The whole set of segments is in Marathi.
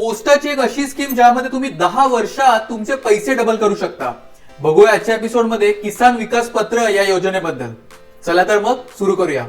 पोस्टाची एक अशी स्कीम ज्यामध्ये तुम्ही दहा वर्षात तुमचे पैसे डबल करू शकता. बघूया आजच्या एपिसोडमध्ये किसान विकास पत्र या योजनेबद्दल. चला तर मग सुरू करूया.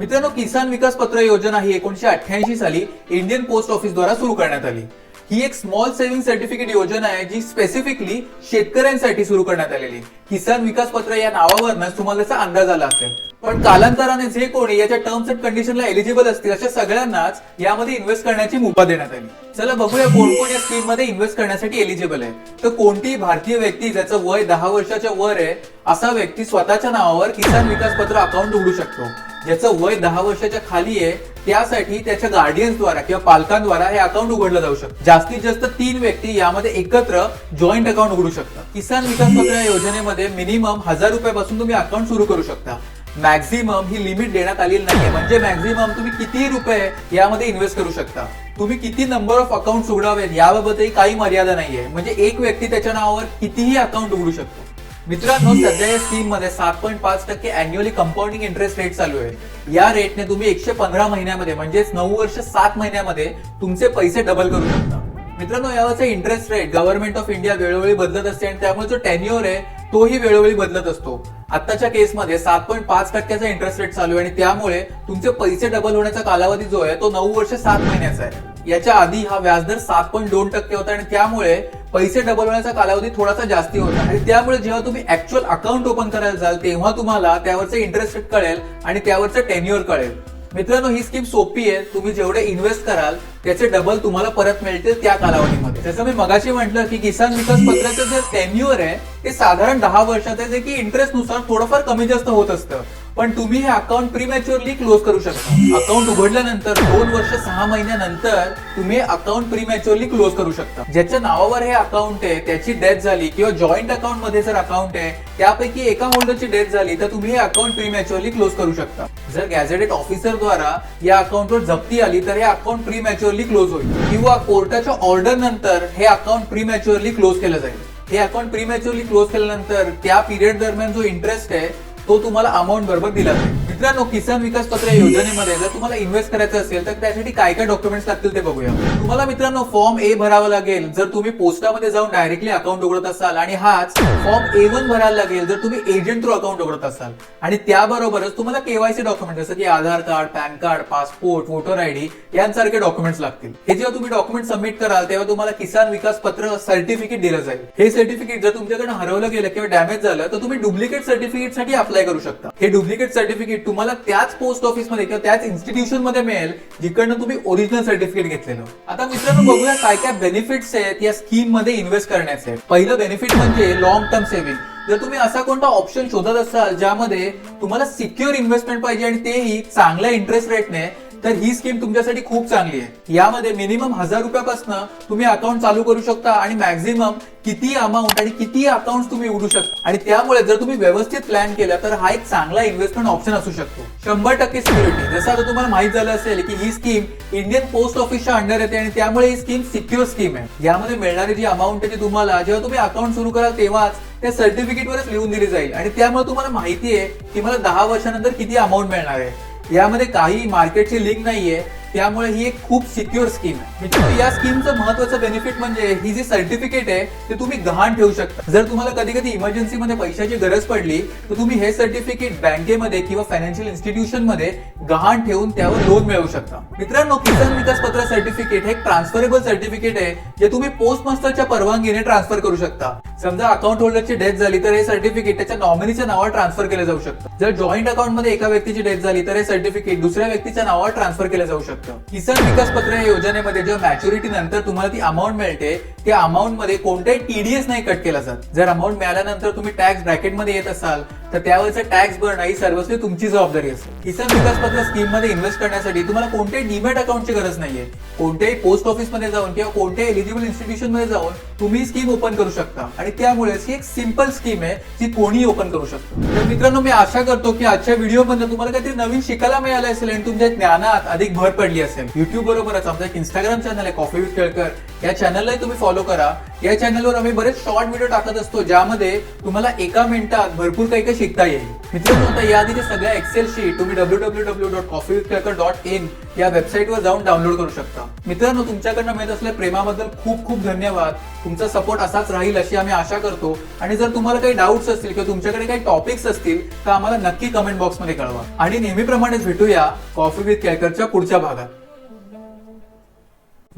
मित्रांनो किसान विकास पत्र योजना ही एकोणीशे अठ्ठ्याऐंशी साली इंडियन पोस्ट ऑफिस द्वारा सुरू करण्यात आली. ही एक स्मॉल सेव्हिंग सर्टिफिकेट योजना आहे जी स्पेसिफिकली शेतकऱ्यांसाठी सुरू करण्यात आलेली. किसान विकास पत्र या नावावरच तुम्हाला त्याचा अंदाज आला असेल. पण कालांतराने जे कोणी याच्या टर्म्स अँड कंडिशनला एलिजिबल असतील अशा सगळ्यांनाच यामध्ये इन्व्हेस्ट करण्याची मुभा देण्यात आली. चला बघूया कोण कोण या स्कीममध्ये इन्व्हेस्ट करण्यासाठी एलिजिबल आहे. तर कोणतीही भारतीय व्यक्ती ज्याचं वय दहा वर्षाच्या वर आहे असा व्यक्ती स्वतःच्या नावावर किसान विकास पत्र अकाउंट उघडू शकतो. ज्याचं वय दहा वर्षाच्या खाली आहे त्यासाठी त्याच्या गार्डियन्स द्वारा किंवा पालकांद्वारा हे अकाउंट उघडलं जाऊ शकतं. जास्तीत जास्त तीन व्यक्ती यामध्ये एकत्र जॉईंट अकाउंट उघडू शकतात. किसान विकास पत्र योजनेमध्ये मिनिमम हजार रुपयापासून तुम्ही अकाउंट सुरू करू शकता. मॅक्झिमम ही लिमिट देण्यात आलेली नाही म्हणजे मॅक्झिमम तुम्ही किती रुपये यामध्ये इन्व्हेस्ट करू शकता. तुम्ही किती नंबर ऑफ अकाउंट उघडावेत याबाबतही काही मर्यादा नाहीये. म्हणजे एक व्यक्ती त्याच्या नावावर कितीही अकाउंट उघडू शकतो. मित्रांनो सध्या या स्कीममध्ये सात पॉईंट पाच टक्के अॅन्युअली कंपाऊंडिंग इंटरेस्ट रेट चालू आहे. या रेटने तुम्ही एकशे पंधरा महिन्यामध्ये म्हणजेच नऊ वर्ष सात महिन्यामध्ये तुमचे पैसे डबल करू शकता. मित्रांनो यावरचा interest rate government of India वेळोवेळी बदलत असते आणि त्यामुळे जो टेन्युअर आहे तोही वेळोवेळी बदलत असतो. आताच्या केसमध्ये सात पॉईंट पाच टक्क्याचा इंटरेस्ट रेट चालू आहे आणि त्यामुळे तुमचे पैसे डबल होण्याचा कालावधी जो आहे तो नऊ वर्ष सात महिन्याचा आहे. याच्या आधी हा व्याजदर सात पॉईंट दोन टक्के होता आणि त्यामुळे पैसे डबल होण्याचा कालावधी थोडासा जास्ती होता. आणि त्यामुळे जेव्हा तुम्ही ऍक्च्युअल अकाउंट ओपन करायला जाल तेव्हा तुम्हाला त्यावरचं इंटरेस्ट रेट कळेल आणि त्यावरचं टेन्युअर कळेल. मित्रांनो ही स्कीम सोपी आहे. तुम्ही जेवढे इन्व्हेस्ट कराल त्याचे डबल तुम्हाला परत मिळतील त्या कालावधीमध्ये. जसं मी मगाशी म्हटलं की किसान विकास पत्राचं जे टेन्युअर आहे ते साधारण दहा वर्षात आहे. जे की इंटरेस्टनुसार थोडंफार कमी जास्त होत असतं. पण तुम्ही हे अकाउंट प्रीमॅच्युअरली क्लोज करू शकता. अकाउंट उघडल्यानंतर दोन वर्ष सहा महिन्यानंतर तुम्ही अकाउंट प्रीमॅच्युअरली क्लोज करू शकता. ज्याच्या नावावर हे अकाउंट आहे त्याची डेथ झाली किंवा जॉईंट अकाउंटमध्ये जर अकाउंट आहे त्यापैकी एका होल्डरची डेथ झाली तर तुम्ही हे अकाउंट प्रीमॅच्युअरली क्लोज करू शकता. जर गॅझेटेड ऑफिसर द्वारा या अकाउंटवर जप्ती आली तर हे अकाउंट प्रीमॅच्युअरली क्लोज होईल. किंवा कोर्टाच्या ऑर्डर नंतर हे अकाउंट प्रीमॅच्युअरली क्लोज केलं जाईल. हे अकाउंट प्रीमॅच्युअरली क्लोज केल्यानंतर त्या पिरियड दरम्यान जो इंटरेस्ट आहे तो तुम्हाला अमाऊंट बरोबर दिला जाईल मित्रांनो किसान विकास पत्र योजनेमध्ये जर तुम्हाला इन्व्हेस्ट करायचं असेल तर त्यासाठी काय काय डॉक्युमेंट्स लागतील ते बघूया. तुम्हाला मित्रांनो फॉर्म ए भरावा लागेल जर तुम्ही पोस्टामध्ये जाऊन डायरेक्टली अकाउंट उघडत असाल आणि हाच फॉर्म ए वन भरायला लागेल जर तुम्ही एजंट थ्रू अकाउंट उघडत असाल. आणि त्याबरोबरच तुम्हाला केवायसी डॉक्युमेंट जसं की Aadhaar card PAN card passport voter ID यांसारखे डॉक्युमेंट्स लागतील. हे जेव्हा तुम्ही डॉक्युमेंट सबमिट कराल तेव्हा तुम्हाला किसान विकास पत्र सर्टिफिकेट दिलं जाईल. हे सर्टिफिकेट जर तुमच्याकडे हरवलं गेलं किंवा डॅमेज झालं तर तुम्ही डुप्लिकेट सर्टिफिकेटसाठी अप्लाय करू शकता. हे डुप्लिकेट सर्टिफिकेट तुम्हाला त्याच पोस्ट ऑफिसमध्ये किंवा त्याच इन्स्टिट्यूशनमध्ये मिळेल जिकडनं तुम्ही ओरिजिनल सर्टिफिकेट घेतलेलं. आता मित्रांनो बघूया काय काय बेनिफिट्स आहेत या स्कीममध्ये इन्व्हेस्ट करण्याचे. पहिलं बेनिफिट म्हणजे लॉंग टर्म सेव्हिंग जर तुम्ही असा कोणता ऑप्शन शोधत असाल ज्यामध्ये तुम्हाला सिक्युअर इन्व्हेस्टमेंट पाहिजे आणि तेही चांगल्या इंटरेस्ट रेटने तर ही स्कीम तुमच्यासाठी खूप चांगली आहे. यामध्ये मिनिमम हजार रुपयापासून तुम्ही अकाउंट चालू करू शकता आणि मॅक्झिमम किती अमाऊंट आणि किती अकाउंट तुम्ही उघडू शकता. आणि त्यामुळे जर तुम्ही व्यवस्थित प्लॅन केला तर हा एक चांगला इन्व्हेस्टमेंट ऑप्शन असू शकतो. शंभर टक्के सिक्युरिटी जसं आता तुम्हाला माहीत झालं असेल की ही स्कीम इंडियन पोस्ट ऑफिसच्या अंडर येते आणि त्यामुळे ही स्कीम सिक्युअर स्कीम आहे. यामध्ये मिळणारी जी अमाऊंट आहे ती तुम्हाला जेव्हा तुम्ही अकाउंट सुरू कराल तेव्हाच त्या सर्टिफिकेटवरच लिहून दिली जाईल. आणि त्यामुळे तुम्हाला माहिती आहे की मला दहा वर्षानंतर किती अमाऊंट मिळणार आहे. यामध्ये काही मार्केटची लिंक नाहीये. त्यामुळे ही एक खूप सिक्युअर स्कीम आहे. म्हणजे या स्कीमचं महत्वाचं बेनिफिट म्हणजे ही जी सर्टिफिकेट आहे ते तुम्ही गहाण ठेवू शकता. जर तुम्हाला कधी कधी इमर्जन्सीमध्ये पैशाची गरज पडली तर तुम्ही हे सर्टिफिकेट बँकेमध्ये किंवा फायनान्शियल इन्स्टिट्यूशनमध्ये गहाण ठेवून त्यावर लोन मिळवू शकता. मित्रांनो किसान विकास पत्र सर्टिफिकेट हे ट्रान्सफरेबल सर्टिफिकेट आहे जे तुम्ही पोस्ट मास्टरच्या परवानगीने ट्रान्सफर करू शकता. समजा अकाउंट होल्डरची डेथ झाली तर हे सर्टिफिकेट त्याच्या नॉमिनीच्या नावावर ट्रान्सफर केलं जाऊ शकतं. जर जॉईंट अकाउंटमध्ये एका व्यक्तीची डेथ झाली तर हे सर्टिफिकेट दुसऱ्या व्यक्तीच्या नावावर ट्रान्सफर केलं जाऊ शकतं. किसान विकास पत्र या योजनेमध्ये जेव्हा मॅच्युरिटी नंतर तुम्हाला ती अमाऊंट मिळते त्या अमाऊंटमध्ये कोणताही टीडीएस नाही कट केला जात जर अमाऊंट मिळाल्यानंतर तुम्ही टॅक्स ब्रॅकेटमध्ये येत असाल तर त्यावरचं टॅक्स भरणं ही सर्वस्वी तुमची जबाबदारी असेल किसान विकास पत्र स्कीममध्ये इन्व्हेस्ट करण्यासाठी तुम्हाला कोणत्याही डीमॅट अकाउंटची गरज नाहीये. कोणत्याही पोस्ट ऑफिसमध्ये जाऊन किंवा कोणत्याही एलिजिबल इन्स्टिट्यूशनमध्ये जाऊन तुम्ही स्कीम ओपन करू शकता. आणि त्यामुळेच ही एक सिंपल स्कीम आहे जी कोणीही ओपन करू शकतो. तर मित्रांनो मी आशा करतो की आजच्या व्हिडिओमध्ये तुम्हाला काहीतरी नवीन शिकायला मिळालं असेल आणि तुमच्या ज्ञानात अधिक भर पडली असेल. युट्यूब बरोबरच आमचा एक इंस्टाग्राम चॅनल आहे कॉफी विथ केळकर या चॅनललाही तुम्ही फॉलो फॉलो करा. या चॅनलवर आम्ही बरेच शॉर्ट व्हिडिओ टाकत असतो ज्यामध्ये तुम्हाला एका मिनिटात भरपूर काही काही शिकता येईल. मित्रांनो आता याआधीचे सगळ्या एक्सेल शीट तुम्ही W W W dot coffee dot in या वेबसाईटवर जाऊन डाउनलोड करू शकता. मित्रांनो तुमच्याकडनं मिळत असलेल्या प्रेमाबद्दल खूप खूप धन्यवाद. तुमचा सपोर्ट असाच राहील अशी आम्ही आशा करतो. आणि जर तुम्हाला काही डाऊट्स असतील किंवा तुमच्याकडे काही टॉपिक्स असतील तर आम्हाला नक्की कमेंट बॉक्समध्ये कळवा. आणि नेहमीप्रमाणेच भेटूया कॉफी विथ कॅकरच्या पुढच्या भागात.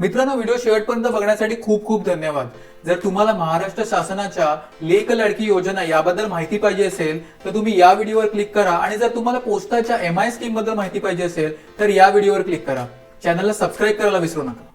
मित्रांनो व्हिडिओ शेवटपर्यंत बघण्यासाठी खूप खूप धन्यवाद. जर तुम्हाला महाराष्ट्र शासनाच्या लेख लाडकी योजना याबद्दल माहिती पाहिजे असेल तर तुम्ही या व्हिडिओवर क्लिक करा. आणि जर तुम्हाला पोस्टाच्या एम आय स्कीमबद्दल माहिती पाहिजे असेल तर या व्हिडिओवर क्लिक करा. चॅनलला सबस्क्राईब करायला विसरू नका.